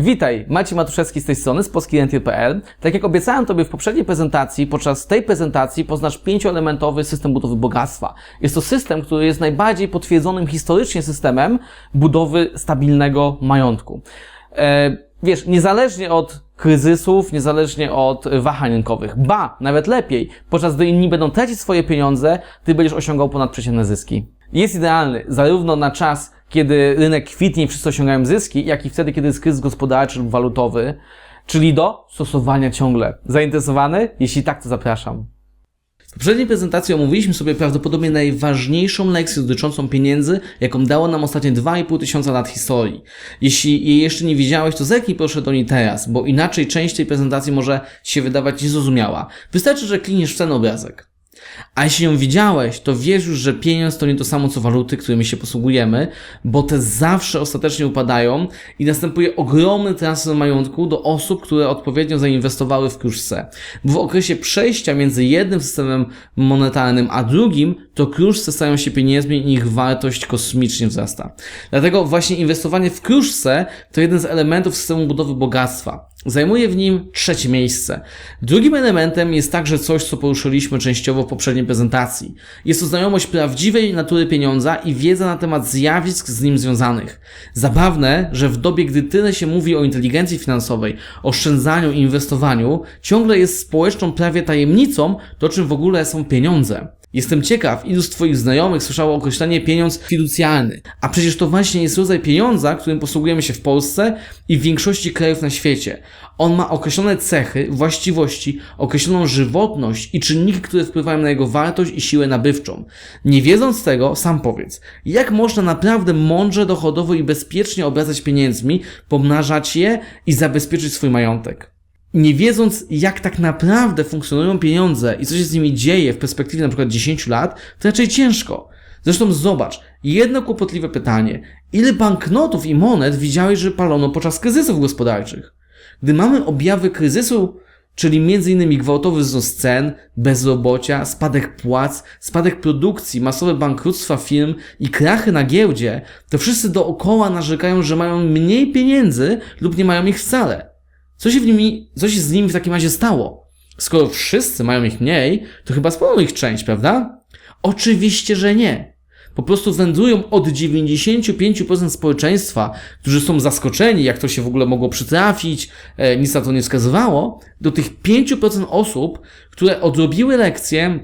Witaj, Maciej Matuszewski z tej strony, z polskirenty.pl. Tak jak obiecałem Tobie w poprzedniej prezentacji, podczas tej prezentacji poznasz pięcioelementowy system budowy bogactwa. Jest to system, który jest najbardziej potwierdzonym historycznie systemem budowy stabilnego majątku. E, wiesz, niezależnie od kryzysów, niezależnie od wahań rynkowych. Ba, nawet lepiej, podczas gdy inni będą tracić swoje pieniądze, Ty będziesz osiągał ponadprzeciętne zyski. Jest idealny zarówno na czas, kiedy rynek kwitnie i wszyscy osiągają zyski, jak i wtedy, kiedy jest kryzys gospodarczy lub walutowy, czyli do stosowania ciągle. Zainteresowany? Jeśli tak, to zapraszam. W poprzedniej prezentacji omówiliśmy sobie prawdopodobnie najważniejszą lekcję dotyczącą pieniędzy, jaką dało nam ostatnie 2,5 tysiąca lat historii. Jeśli jej jeszcze nie widziałeś, to zerknij proszę do niej teraz, bo inaczej część tej prezentacji może się wydawać niezrozumiała. Wystarczy, że kliniesz w ten obrazek. A jeśli ją widziałeś, to wiesz już, że pieniądz to nie to samo co waluty, którymi się posługujemy, bo te zawsze ostatecznie upadają i następuje ogromny transfer majątku do osób, które odpowiednio zainwestowały w kruszce. W okresie przejścia między jednym systemem monetarnym a drugim, to kruszce stają się pieniędzmi i ich wartość kosmicznie wzrasta. Dlatego właśnie inwestowanie w kruszce to jeden z elementów systemu budowy bogactwa. Zajmuje w nim trzecie miejsce. Drugim elementem jest także coś, co poruszyliśmy częściowo w poprzedniej prezentacji. Jest to znajomość prawdziwej natury pieniądza i wiedza na temat zjawisk z nim związanych. Zabawne, że w dobie, gdy tyle się mówi o inteligencji finansowej, oszczędzaniu i inwestowaniu, ciągle jest społeczną prawie tajemnicą, to czym w ogóle są pieniądze. Jestem ciekaw, ilu z Twoich znajomych słyszało określenie pieniądz fiducjalny. A przecież to właśnie jest rodzaj pieniądza, którym posługujemy się w Polsce i w większości krajów na świecie. On ma określone cechy, właściwości, określoną żywotność i czynniki, które wpływają na jego wartość i siłę nabywczą. Nie wiedząc tego, sam powiedz, jak można naprawdę mądrze, dochodowo i bezpiecznie obracać pieniędzmi, pomnażać je i zabezpieczyć swój majątek? Nie wiedząc, jak tak naprawdę funkcjonują pieniądze i co się z nimi dzieje w perspektywie na przykład 10 lat, to raczej ciężko. Zresztą zobacz, jedno kłopotliwe pytanie. Ile banknotów i monet widziałeś, że palono podczas kryzysów gospodarczych? Gdy mamy objawy kryzysu, czyli m.in. gwałtowy wzrost cen, bezrobocia, spadek płac, spadek produkcji, masowe bankructwa firm i krachy na giełdzie, to wszyscy dookoła narzekają, że mają mniej pieniędzy lub nie mają ich wcale. Co się, w nimi, co się z nimi w takim razie stało? Skoro wszyscy mają ich mniej, to chyba sporo ich część, prawda? Oczywiście, że nie. Po prostu wędrują od 95% społeczeństwa, którzy są zaskoczeni, jak to się w ogóle mogło przytrafić, e, nic na to nie wskazywało, do tych 5% osób, które odrobiły lekcje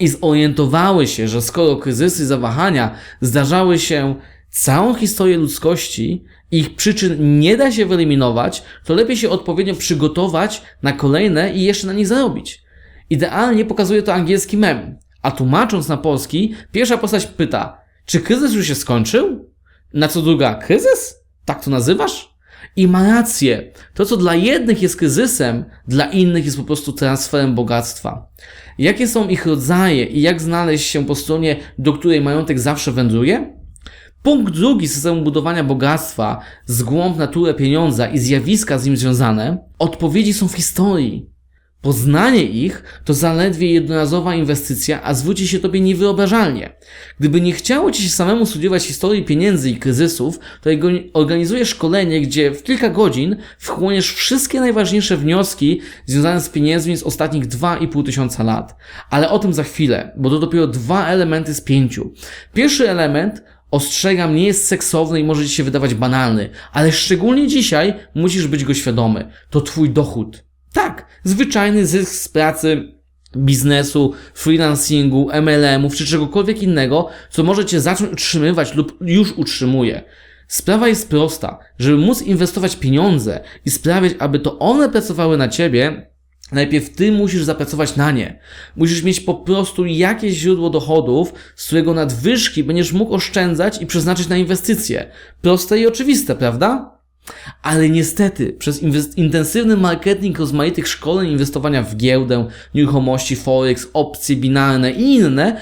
i zorientowały się, że skoro kryzysy zawahania zdarzały się całą historię ludzkości, ich przyczyn nie da się wyeliminować, to lepiej się odpowiednio przygotować na kolejne i jeszcze na nich zarobić. Idealnie pokazuje to angielski mem. A tłumacząc na polski, pierwsza postać pyta, czy kryzys już się skończył? Na co druga, kryzys? Tak to nazywasz? I ma rację. To, co dla jednych jest kryzysem, dla innych jest po prostu transferem bogactwa. Jakie są ich rodzaje i jak znaleźć się po stronie, do której majątek zawsze wędruje? Punkt drugi systemu budowania bogactwa, zgłąb naturę pieniądza i zjawiska z nim związane, odpowiedzi są w historii. Poznanie ich to zaledwie jednorazowa inwestycja, a zwróci się tobie niewyobrażalnie. Gdyby nie chciało ci się samemu studiować historii pieniędzy i kryzysów, to organizuję szkolenie, gdzie w kilka godzin wchłoniesz wszystkie najważniejsze wnioski związane z pieniędzmi z ostatnich 2,5 tysiąca lat. Ale o tym za chwilę, bo to dopiero dwa elementy z pięciu. Pierwszy element Ostrzegam, nie jest seksowny i może ci się wydawać banalny, ale szczególnie dzisiaj musisz być go świadomy. To twój dochód. Tak, zwyczajny zysk z pracy, biznesu, freelancingu, MLM-ów czy czegokolwiek innego, co może cię zacząć utrzymywać lub już utrzymuje. Sprawa jest prosta. Żeby móc inwestować pieniądze i sprawiać, aby to one pracowały na ciebie, Najpierw ty musisz zapracować na nie. Musisz mieć po prostu jakieś źródło dochodów, z którego nadwyżki będziesz mógł oszczędzać i przeznaczyć na inwestycje. Proste i oczywiste, prawda? Ale niestety, przez intensywny marketing rozmaitych szkoleń inwestowania w giełdę, nieruchomości, forex, opcje binarne i inne,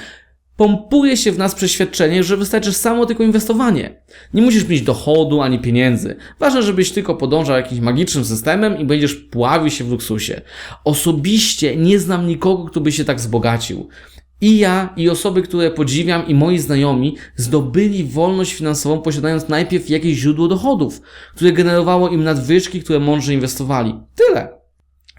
pompuje się w nas przeświadczenie, że wystarczy samo tylko inwestowanie. Nie musisz mieć dochodu ani pieniędzy. Ważne, żebyś tylko podążał jakimś magicznym systemem i będziesz pławił się w luksusie. Osobiście nie znam nikogo, kto by się tak wzbogacił. I ja, i osoby, które podziwiam, i moi znajomi zdobyli wolność finansową, posiadając najpierw jakieś źródło dochodów, które generowało im nadwyżki, które mądrze inwestowali. Tyle.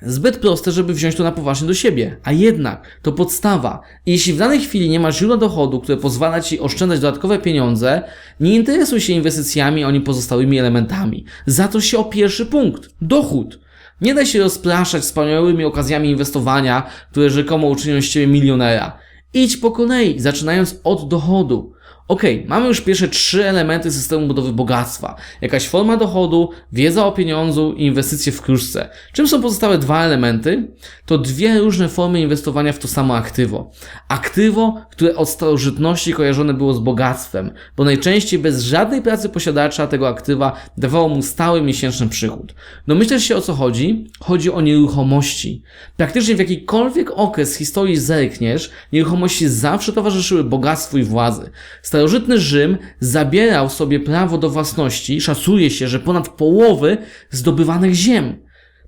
Zbyt proste, żeby wziąć to na poważnie do siebie, a jednak to podstawa. Jeśli w danej chwili nie masz źródła dochodu, które pozwala ci oszczędzać dodatkowe pieniądze, nie interesuj się inwestycjami ani pozostałymi elementami. Za się o pierwszy punkt dochód. Nie daj się rozpraszać wspaniałymi okazjami inwestowania, które rzekomo uczynią z ciebie milionera. Idź po kolei, zaczynając od dochodu. Ok, mamy już pierwsze trzy elementy systemu budowy bogactwa. Jakaś forma dochodu, wiedza o pieniądzu i inwestycje w kruszce. Czym są pozostałe dwa elementy? To dwie różne formy inwestowania w to samo aktywo. Aktywo, które od starożytności kojarzone było z bogactwem, bo najczęściej bez żadnej pracy posiadacza tego aktywa dawało mu stały miesięczny przychód. No myślisz się o co chodzi? Chodzi o nieruchomości. Praktycznie w jakikolwiek okres historii zerkniesz, nieruchomości zawsze towarzyszyły bogactwu i władzy. Starożytny Rzym zabierał sobie prawo do własności, szacuje się, że ponad połowy zdobywanych ziem.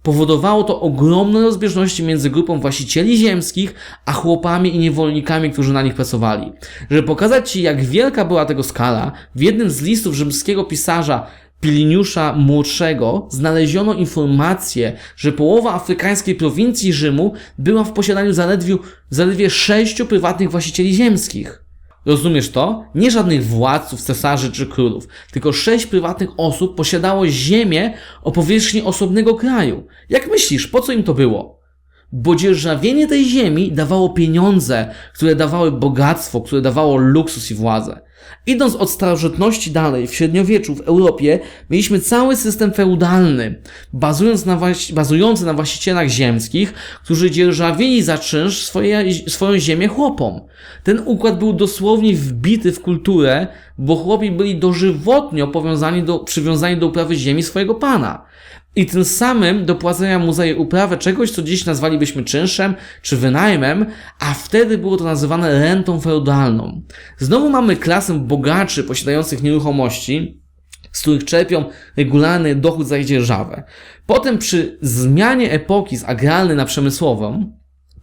Powodowało to ogromne rozbieżności między grupą właścicieli ziemskich, a chłopami i niewolnikami, którzy na nich pracowali. Żeby pokazać Ci, jak wielka była tego skala, w jednym z listów rzymskiego pisarza Piliniusza Młodszego znaleziono informację, że połowa afrykańskiej prowincji Rzymu była w posiadaniu zaledwie, zaledwie sześciu prywatnych właścicieli ziemskich. Rozumiesz to? Nie żadnych władców, cesarzy czy królów, tylko sześć prywatnych osób posiadało ziemię o powierzchni osobnego kraju. Jak myślisz, po co im to było? Bo dzierżawienie tej ziemi dawało pieniądze, które dawały bogactwo, które dawało luksus i władzę. Idąc od starożytności dalej, w średniowieczu w Europie mieliśmy cały system feudalny, bazując na, bazujący na właścicielach ziemskich, którzy dzierżawili za czynsz swoje, swoją ziemię chłopom. Ten układ był dosłownie wbity w kulturę, bo chłopi byli dożywotnio powiązani do, przywiązani do uprawy ziemi swojego pana i tym samym dopłacają mu za jej uprawę czegoś, co dziś nazwalibyśmy czynszem czy wynajmem, a wtedy było to nazywane rentą feudalną. Znowu mamy klasę bogaczy posiadających nieruchomości, z których czerpią regularny dochód za ich dzierżawę. Potem przy zmianie epoki z agralnej na przemysłową,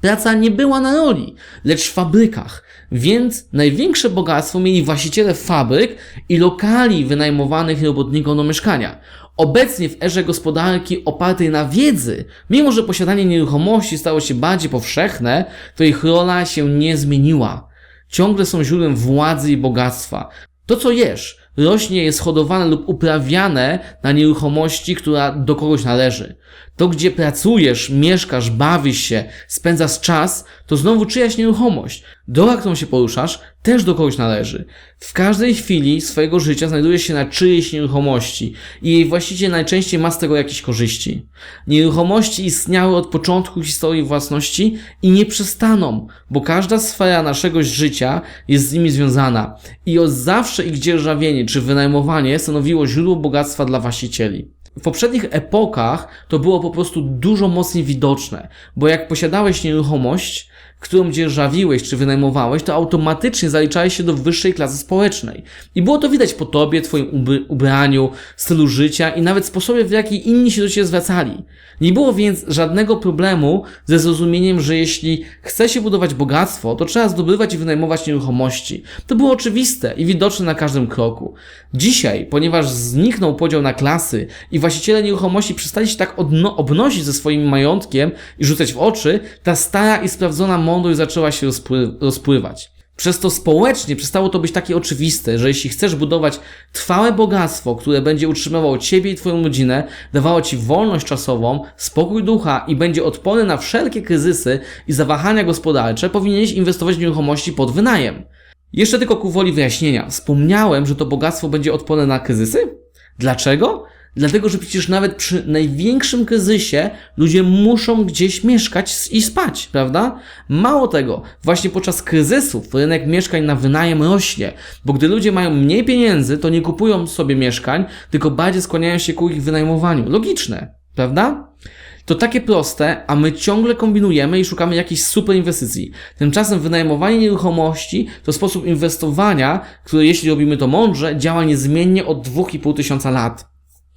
praca nie była na roli, lecz w fabrykach, więc największe bogactwo mieli właściciele fabryk i lokali wynajmowanych robotnikom do mieszkania. Obecnie w erze gospodarki opartej na wiedzy, mimo że posiadanie nieruchomości stało się bardziej powszechne, to ich rola się nie zmieniła. Ciągle są źródłem władzy i bogactwa. To, co jesz, rośnie, jest hodowane lub uprawiane na nieruchomości, która do kogoś należy. To, gdzie pracujesz, mieszkasz, bawisz się, spędzasz czas, to znowu czyjaś nieruchomość. Droga, którą się poruszasz, też do kogoś należy. W każdej chwili swojego życia znajdujesz się na czyjejś nieruchomości i jej właściciel najczęściej ma z tego jakieś korzyści. Nieruchomości istniały od początku historii własności i nie przestaną, bo każda sfera naszego życia jest z nimi związana i od zawsze ich dzierżawienie czy wynajmowanie stanowiło źródło bogactwa dla właścicieli. W poprzednich epokach to było po prostu dużo mocniej widoczne, bo jak posiadałeś nieruchomość, którą dzierżawiłeś czy wynajmowałeś, to automatycznie zaliczałeś się do wyższej klasy społecznej. I było to widać po tobie, twoim ubraniu, stylu życia i nawet sposobie, w jaki inni się do ciebie zwracali. Nie było więc żadnego problemu ze zrozumieniem, że jeśli chce się budować bogactwo, to trzeba zdobywać i wynajmować nieruchomości. To było oczywiste i widoczne na każdym kroku. Dzisiaj, ponieważ zniknął podział na klasy i właściciele nieruchomości przestali się tak obnosić ze swoim majątkiem i rzucać w oczy, ta stara i sprawdzona mądrość zaczęła się rozpły rozpływać. Przez to społecznie przestało to być takie oczywiste, że jeśli chcesz budować trwałe bogactwo, które będzie utrzymywało Ciebie i Twoją rodzinę, dawało Ci wolność czasową, spokój ducha i będzie odporny na wszelkie kryzysy i zawahania gospodarcze, powinieneś inwestować w nieruchomości pod wynajem. Jeszcze tylko ku woli wyjaśnienia. Wspomniałem, że to bogactwo będzie odporne na kryzysy? Dlaczego? Dlatego, że przecież nawet przy największym kryzysie ludzie muszą gdzieś mieszkać i spać, prawda? Mało tego, właśnie podczas kryzysów rynek mieszkań na wynajem rośnie, bo gdy ludzie mają mniej pieniędzy, to nie kupują sobie mieszkań, tylko bardziej skłaniają się ku ich wynajmowaniu. Logiczne, prawda? To takie proste, a my ciągle kombinujemy i szukamy jakichś super inwestycji. Tymczasem wynajmowanie nieruchomości to sposób inwestowania, który jeśli robimy to mądrze, działa niezmiennie od 2,5 tysiąca lat.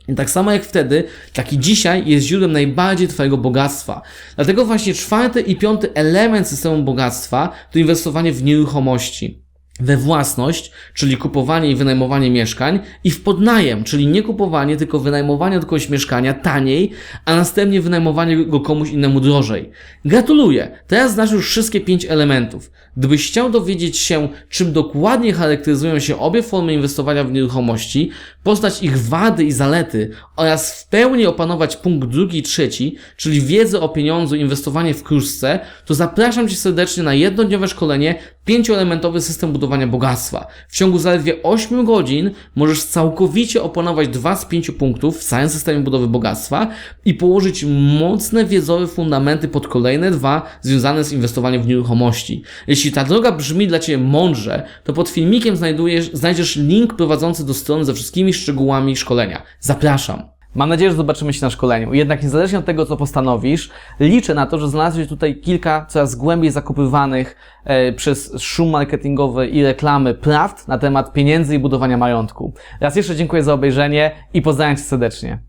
I tak samo jak wtedy, tak i dzisiaj jest źródłem najbardziej Twojego bogactwa. Dlatego właśnie czwarty i piąty element systemu bogactwa to inwestowanie w nieruchomości. We własność, czyli kupowanie i wynajmowanie mieszkań, i w podnajem, czyli nie kupowanie, tylko wynajmowanie od kogoś mieszkania taniej, a następnie wynajmowanie go komuś innemu drożej. Gratuluję! Teraz znasz już wszystkie pięć elementów. Gdybyś chciał dowiedzieć się, czym dokładnie charakteryzują się obie formy inwestowania w nieruchomości, poznać ich wady i zalety oraz w pełni opanować punkt drugi i trzeci, czyli wiedzę o pieniądzu inwestowanie w kruszce, to zapraszam Cię serdecznie na jednodniowe szkolenie pięcioelementowy system budowania bogactwa. W ciągu zaledwie 8 godzin możesz całkowicie opanować dwa z pięciu punktów w całym systemie budowy bogactwa i położyć mocne wiedzowe fundamenty pod kolejne dwa związane z inwestowaniem w nieruchomości. Jeśli ta droga brzmi dla Ciebie mądrze, to pod filmikiem znajdziesz link prowadzący do strony ze wszystkimi szczegółami szkolenia. Zapraszam! Mam nadzieję, że zobaczymy się na szkoleniu. Jednak niezależnie od tego, co postanowisz, liczę na to, że znalazłeś tutaj kilka coraz głębiej zakopywanych e, przez szum marketingowy i reklamy prawd na temat pieniędzy i budowania majątku. Raz jeszcze dziękuję za obejrzenie i pozdrawiam Cię serdecznie.